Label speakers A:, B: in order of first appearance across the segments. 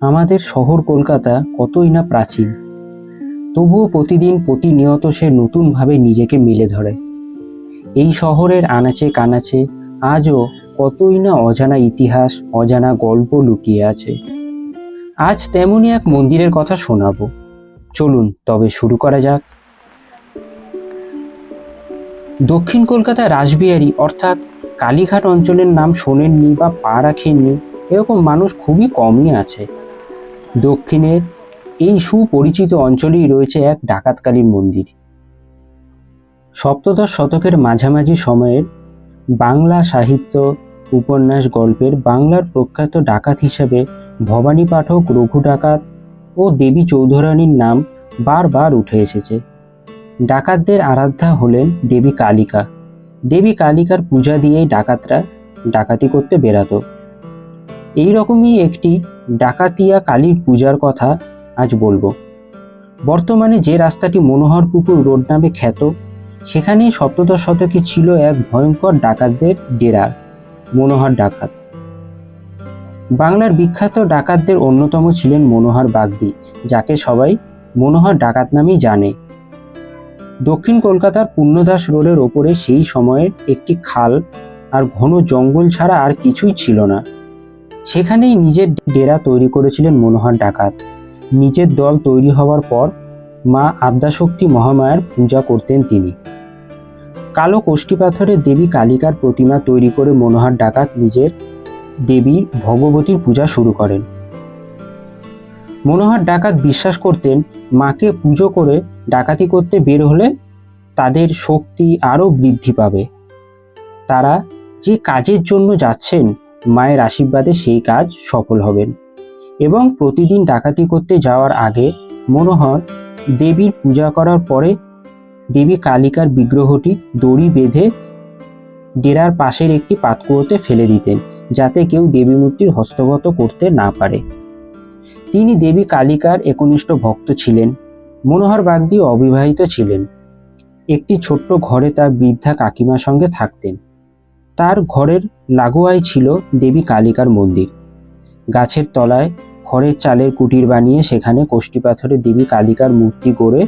A: আমাদের শহর কলকাতা কতই না প্রাচীন। তবুও প্রতিদিন প্রতিনিয়ত সে নতুনভাবে নিজেকে মেলে ধরে। এই শহরের আনাচে কানাচে আজও কতই না অজানা ইতিহাস, অজানা গল্প লুকিয়ে আছে। আজ তেমনই এক মন্দিরের কথা শোনাবো। চলুন, তবে শুরু করা যাক। দক্ষিণ কলকাতা রাসবিহারী, অর্থাৎ কালীঘাট অঞ্চলের নাম শোনেননি বা পা রাখেননি, এরকম মানুষ খুবই কমই আছে। দক্ষিণের এই সুপরিচিত অঞ্চলেই রয়েছে এক ডাকাতকালীর মন্দির। সপ্তদশ শতকের মাঝামাঝি সময়ের বাংলা সাহিত্য উপন্যাস গল্পের বাংলার প্রখ্যাত ডাকাত হিসেবে ভবানী পাঠক রঘু ডাকাত ও দেবী চৌধুরানীর নাম বারবার উঠে এসেছে। ডাকাতদের আরাধ্যা হলেন দেবী কালিকা। দেবী কালিকার পূজা দিয়েই ডাকাতরা ডাকাতি করতে বেরাতো। এই রকমই একটি ডাকাতিয়া কালীর পূজার কথা আজ বলব। বর্তমানে যে রাস্তাটি মনোহর পুকুর রোড নামে খ্যাত সেখানেই সপ্তদশ শতকে ছিল এক ভয়ঙ্কর ডাকাতদের ডেরা মনোহর ডাকাত। বাংলার বিখ্যাত ডাকাতদের অন্যতম ছিলেন মনোহর বাগদি, যাকে সবাই মনোহর ডাকাত নামেই জানে। দক্ষিণ কলকাতার পূর্ণদাস রোডের ওপরে সেই সময়ের একটি খাল আর ঘন জঙ্গল ছাড়া আর কিছুই ছিল না। সেখানেই নিজের ডেরা তৈরি করেছিলেন মনোহর ডাকাত। নিজের দল তৈরি হওয়ার পর মা আদ্যাশক্তি মহামায়ার পূজা করতেন তিনি। কালো পাথরের দেবী কালিকার প্রতিমা তৈরি করে মনোহর ডাকাত নিজের দেবী ভগবতীর পূজা শুরু করেন। মনোহর ডাকাত বিশ্বাস করতেন, মাকে পুজো করে ডাকাতি করতে বের হলে তাদের শক্তি আরও বৃদ্ধি পাবে। তারা যে কাজের জন্য যাচ্ছেন মায়ের আশীর্বাদে সেই কাজ সফল হবেন। এবং প্রতিদিন ডাকাতি করতে যাওয়ার আগে মনোহর দেবীর পূজা করার পরে দেবী কালিকার বিগ্রহটি দড়ি বেঁধে ডেরার পাশের একটি পাতকুয়োতে ফেলে দিতেন, যাতে কেউ দেবী মূর্তির হস্তগত করতে না পারে। তিনি দেবী কালিকার একনিষ্ঠ ভক্ত ছিলেন। মনোহর বাগদি অবিবাহিত ছিলেন। একটি ছোট্ট ঘরে তার বৃদ্ধা কাকিমার সঙ্গে থাকতেন। তার ঘরের লাগোয়ায় ছিল দেবী কালিকার মন্দির। গাছের তলায় খড়ের চালের কুটির বানিয়ে সেখানে কোষ্ঠী পাথরের দেবী কালিকার মূর্তি গড়ে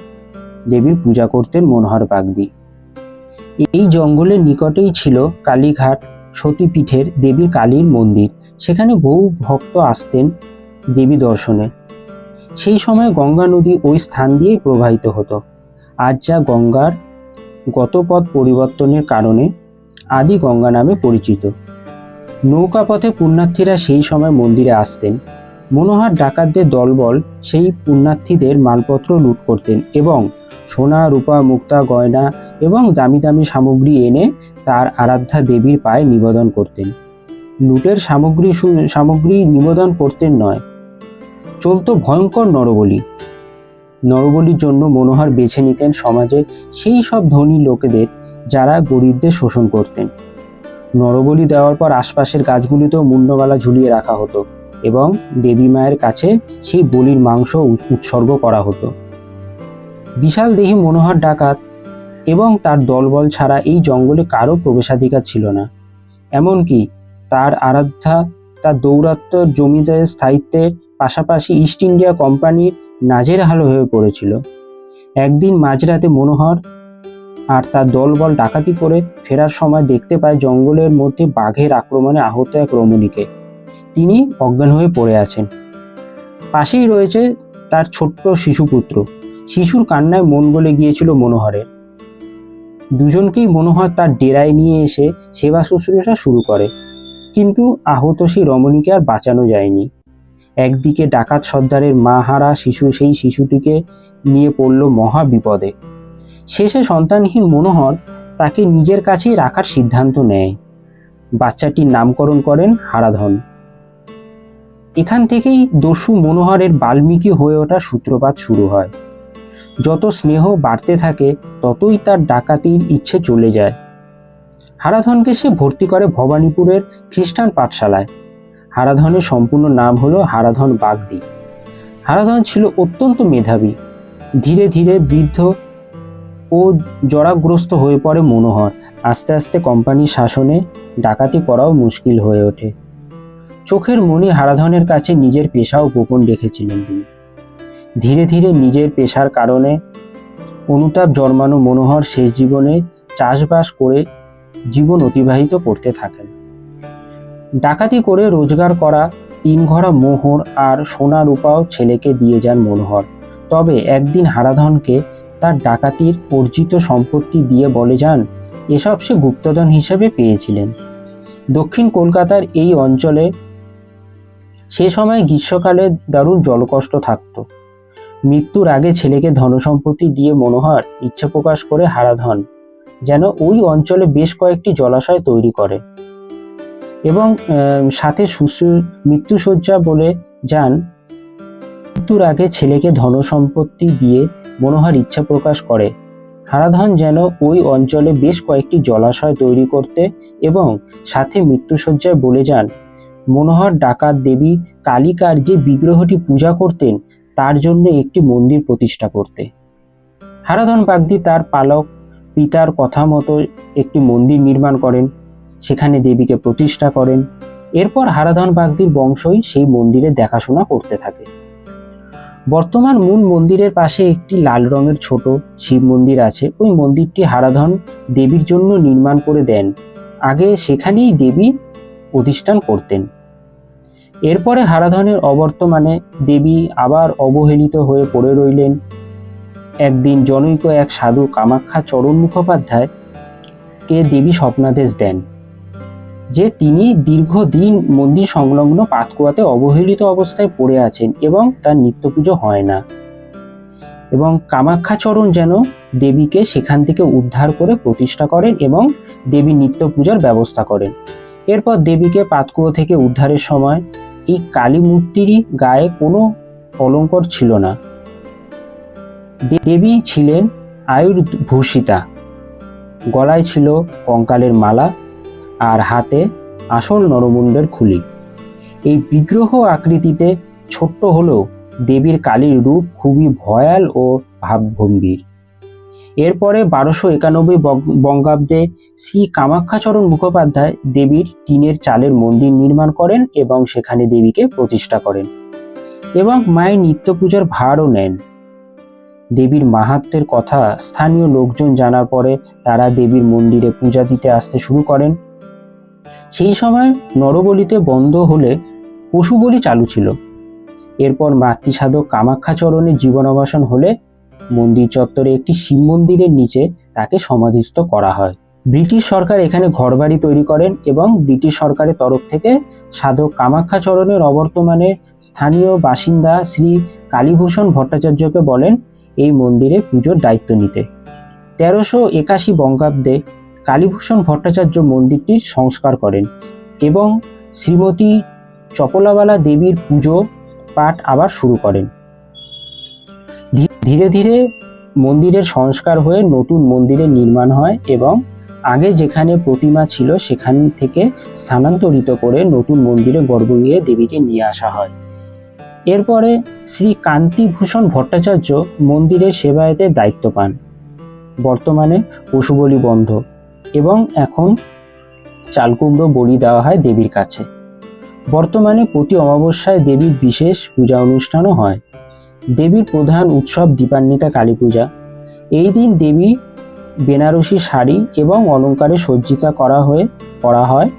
A: দেবীর পূজা করতেন মনোহর বাগদি। এই জঙ্গলের নিকটেই ছিল কালীঘাট সতীপীঠের দেবী কালীর মন্দির। সেখানে বহু ভক্ত আসতেন দেবী দর্শনে। সেই সময় গঙ্গা নদী ওই স্থান দিয়েই প্রবাহিত হতো। আজ যা গঙ্গার গতপথ পরিবর্তনের কারণে আদি গঙ্গা নামে পরিচিত। নৌকাপথে পুণ্যার্থীরা সেই সময় মন্দিরে আসতেন। মনোহার ডাকাতদের দলবল সেই পুণ্যার্থীদের মালপত্র লুট করতেন এবং সোনা, রূপা, মুক্তা, গয়না এবং দামি দামি সামগ্রী এনে তার আরাধ্যা দেবীর পায়ে নিবেদন করতেন। লুটের সামগ্রী সামগ্রী নিবেদন করতেন নয়, চলতো ভয়ঙ্কর নরবলি। নরবলির জন্য মনোহর বেছে নিতেন সমাজের সেই সব ধনী লোকেদের যারা গরিবদের শোষণ করতেন। নরবলি দেওয়ার পর আশপাশের গাছগুলিতেও মুন্ডমালা ঝুলিয়ে রাখা হতো এবং দেবী মায়ের কাছে সেই বলির মাংস উৎসর্গ করা হতো। বিশাল দেহী মনোহর ডাকাত এবং তার দলবল ছাড়া এই জঙ্গলে কারও প্রবেশাধিকার ছিল না। এমনকি তার আরাধ্যা, তার দৌরাত্ম্য জমিদারের স্থায়িত্বের পাশাপাশি ইস্ট ইন্ডিয়া কোম্পানির নাজেরহাল হয়ে পড়েছিল। একদিন মাঝরাতে মনোহর আর তার দলবল ডাকাতি করে ফেরার সময় দেখতে পায় জঙ্গলের মধ্যে বাঘের আক্রমণে আহত এক রমণীকে। তিনি অজ্ঞান হয়ে পড়ে আছেন। পাশেই রয়েছে তার ছোট্ট শিশুপুত্র। শিশুর কান্নায় মন গলে গিয়েছিল মনোহরের। দুজনকেই মনোহর তার ডেরায় নিয়ে এসে সেবা শুশ্রূষা শুরু করে। কিন্তু আহত সেই রমণীকে আর বাঁচানো যায়নি। একদিকে ডাকাত সর্দারের মা হারা শিশু, সেই শিশুটিকে নিয়ে পড়ল মহা বিপদে। শেষে সন্তানহীন মনোহর তাকে নিজের কাছেই রাখার সিদ্ধান্ত নেয়। বাচ্চাটির নামকরণ করেন হারাধন। এখান থেকেই দস্যু মনোহরের বাল্মীকি হয়ে ওঠার সূত্রপাত শুরু হয়। যত স্নেহ বাড়তে থাকে, ততই তার ডাকাতির ইচ্ছে চলে যায়। হারাধনকে সে ভর্তি করে ভবানীপুরের খ্রিস্টান পাঠশালায়। হারাধনের সম্পূর্ণ নাম হলো হারাধন বাগদি। হারাধন ছিল অত্যন্ত মেধাবী। ধীরে ধীরে বৃদ্ধ ও জরাগ্রস্ত হয়ে পড়ে মনোহর। আস্তে আস্তে কোম্পানির শাসনে ডাকাতি করাও মুশকিল হয়ে ওঠে। চোখের মনি হারাধনের কাছে নিজের পেশাও গোপন রেখেছিলেন তিনি। ধীরে ধীরে নিজের পেশার কারণে অনুতাপ জন্মানো মনোহর শেষ জীবনে চাষবাস করে জীবন অতিবাহিত করতে থাকেন। ডাকাতি করে রোজগার করা তিন ঘরা মোহর আর সোনা রূপাও ছেলেকে দিয়ে যান মনোহর। তবে একদিন হারাধনকে তার ডাকাতির অর্জিত সম্পত্তি দিয়ে বলে যান, এসব সে গুপ্তধন হিসেবে পেয়েছিলেন। দক্ষিণ কলকাতার এই অঞ্চলে সে সময় গ্রীষ্মকালে দারুণ জলকষ্ট থাকত। মৃত্যুর আগে ছেলেকে ধনসম্পত্তি দিয়ে মনোহর ইচ্ছে প্রকাশ করে হারাধন, যেন ওই অঞ্চলে বেশ কয়েকটি জলাশয় তৈরি করে। এবং সাথে সুশ্রু মৃত্যুসজ্জা বলে যান। মৃত্যুর আগে ছেলেকে ধনসম্পত্তি দিয়ে মনোহর ইচ্ছা প্রকাশ করে। হারাধন যেন ওই অঞ্চলে বেশ কয়েকটি জলাশয় তৈরি করতে এবং সাথে মৃত্যুসজ্জায় বলে যান। মনোহর ডাকাত দেবী কালিকার যে বিগ্রহটি পূজা করতেন, তার জন্য একটি মন্দির প্রতিষ্ঠা করতে। হারাধন বাগদি তার পালক পিতার কথা মতো একটি মন্দির নির্মাণ করেন। সেখানে দেবীকে প্রতিষ্ঠা করেন। এরপর হারাধন বাগদির বংশই সেই মন্দিরে দেখাশোনা করতে থাকে। বর্তমান মূল মন্দিরের পাশে একটি লাল রঙের ছোট শিব মন্দির আছে। ওই মন্দিরটি হারাধন দেবীর জন্য নির্মাণ করে দেন। আগে সেখানেই দেবী প্রতিষ্ঠান করতেন। এরপরে হারাধনের অবর্তমানে দেবী আবার অবহেলিত হয়ে পড়ে রইলেন। একদিন জনৈক এক সাধু কামাখ্যা চরণ মুখোপাধ্যায় কে দেবী স্বপ্নাদেশ দেন। যে তিনি দীর্ঘদিন মন্দির সংলগ্ন পাতকুয়াতে অবহেলিত অবস্থায় পড়ে আছেন এবং তার নিত্য পুজো হয় না। এবং কামাখ্যাচরণ যেন দেবীকে সেখান থেকে উদ্ধার করে প্রতিষ্ঠা করেন এবং দেবী নিত্য পূজার ব্যবস্থা করেন। এরপর দেবীকে পাতকুয়ো থেকে উদ্ধারের সময় এই কালী মূর্তিরই গায়ে কোনো অলঙ্কর ছিল না। দেবী ছিলেন আয়ুর্ভূষিতা। গলায় ছিল কঙ্কালের মালা আর হাতে আসল নরমুণ্ডের খুলি। এই বিগ্রহ আকৃতিতে ছোট্ট হলেও দেবীর কালীর রূপ খুবই ভয়াল ও ভাবগম্ভীর। এরপরে বারোশো একানব্বই বঙ্গাব্দে শ্রী কামাখ্যাচরণ মুখোপাধ্যায় দেবীর টিনের চালের মন্দির নির্মাণ করেন এবং সেখানে দেবীকে প্রতিষ্ঠা করেন এবং মায়ের নিত্য পূজার ভারও নেন। দেবীর মাহাত্মের কথা স্থানীয় লোকজন জানার পরে তারা দেবীর মন্দিরে পূজা দিতে আসতে শুরু করেন। সেই সময় নরবলিতে বন্ধ হলে পশু বলি চালু ছিল। এরপর মাতৃসাধক কামাখ্যাচরণের জীবনাবসান হলে মন্দির চত্বরে একটি শিব মন্দিরের নিচে তাকে সমাধিস্থ করা হয়। ব্রিটিশ সরকার এখানে ঘরবাড়ি তৈরি করেন এবং ব্রিটিশ সরকারের তরফ থেকে সাধক কামাখ্যাচরণের অবর্তমানে স্থানীয় বাসিন্দা শ্রী কালীভূষণ ভট্টাচার্যকে বলেন, এই মন্দিরে পুজোর দায়িত্ব নিতে। তেরোশো একাশি বঙ্গাব্দে কালীভূষণ ভট্টাচার্য মন্দিরটির সংস্কার করেন এবং শ্রীমতী চপলাবালা দেবীর পুজো পাঠ আবার শুরু করেন। ধীরে ধীরে মন্দিরের সংস্কার হয়ে নতুন মন্দিরের নির্মাণ হয় এবং আগে যেখানে প্রতিমা ছিল সেখান থেকে স্থানান্তরিত করে নতুন মন্দিরে গর্ভগৃহে দেবীকে নিয়ে আসা হয়। এরপরে শ্রী কান্তিভূষণ ভট্টাচার্য মন্দিরের সেবায়েতের দায়িত্ব পান। বর্তমানে পশুবলি বন্ধ। এবং এখন চালকুমড়ো বলি দেওয়া হয় দেবীর কাছে। বর্তমানে প্রতি অমাবস্যায় দেবীর বিশেষ পূজা অনুষ্ঠানও হয়। দেবীর প্রধান উৎসব দীপান্বিতা কালী পূজা। এই দিন দেবী বেনারসি শাড়ি এবং অলঙ্কারে সজ্জিতা করা হয়ে করা হয়।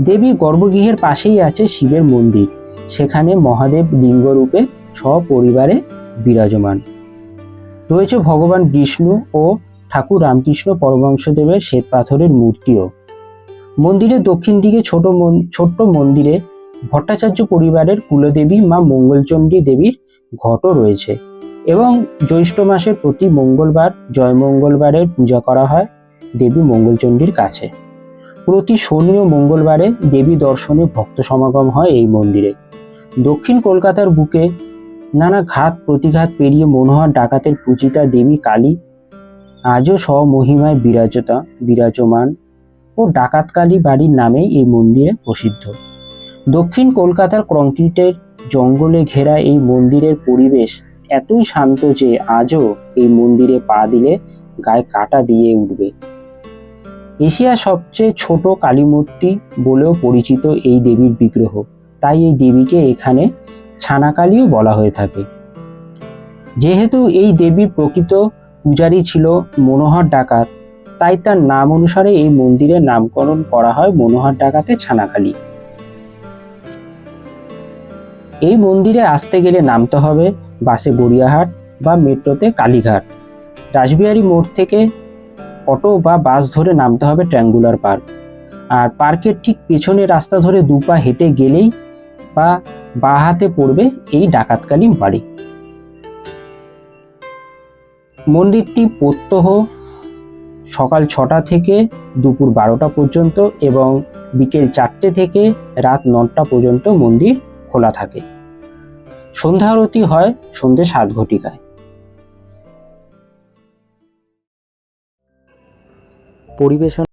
A: দেবী গর্ভগৃহের পাশেই আছে শিবের মন্দির। সেখানে মহাদেব লিঙ্গরূপে সপরিবারে বিরাজমান। রয়েছে ভগবান বিষ্ণু ও ঠাকুর রামকৃষ্ণ পরমহংসদেবের শ্বেত পাথরের মূর্তিও। মন্দিরের দক্ষিণ দিকে ছোট ছোট্ট মন্দিরে ভট্টাচার্য পরিবারের কুলদেবী মা মঙ্গলচণ্ডী দেবীর ঘটও রয়েছে এবং জ্যৈষ্ঠ মাসের প্রতি মঙ্গলবার, জয় মঙ্গলবারের পূজা করা হয় দেবী মঙ্গলচণ্ডীর কাছে। প্রতি শনি ও মঙ্গলবারে দেবী দর্শনে ভক্ত সমাগম হয় এই মন্দিরে। দক্ষিণ কলকাতার বুকে নানা ঘাত প্রতিঘাত পেরিয়ে মনোহর ডাকাতের পূজিতা দেবী কালী আজও স্বমহিমায় বিরাজতা, বিরাজমান ও ডাকাতকালী বাড়ির নামেই এই মন্দিরে প্রসিদ্ধ। দক্ষিণ কলকাতার কংক্রিটের জঙ্গলে ঘেরা এই মন্দিরের পরিবেশ এতই শান্ত যে আজও এই মন্দিরে পা দিলে গায়ে কাটা দিয়ে উঠবে। এশিয়ার সবচেয়ে ছোট কালীমূর্তি বলেও পরিচিত এই দেবীর বিগ্রহ। তাই এই দেবীকে এখানে ছানাকালীও বলা হয়ে থাকে। যেহেতু এই দেবীর প্রকৃত পূজারী ছিল মনোহর ডাকাত। তাই তার নাম অনুসারে এই মন্দিরের নামকরণ করা হয় মনোহর ডাকাতে ছানাকালী এই মন্দিরে আসতে গেলে নামতে হবে বাসে গড়িয়াহাট বা মেট্রোতে কালীঘাট। রাসবিহারী মোড় থেকে অটো বা বাস ধরে নামতে হবে ট্র্যাঙ্গুলার পার্ক। আর পার্কের ঠিক পেছনে রাস্তা ধরে দুপা হেঁটে গেলেই বা বাঁ হাতে পড়বে এই ডাকাতকালী বাড়ি। মন্দিরটি প্রত্যহ সকাল ছটা থেকে দুপুর বারোটা পর্যন্ত এবং বিকেল চারটে থেকে রাত নটা পর্যন্ত মন্দির খোলা থাকে। সন্ধ্যা আরতি হয় সন্ধ্যে সাত ঘটিকায়।
B: পরিবেশন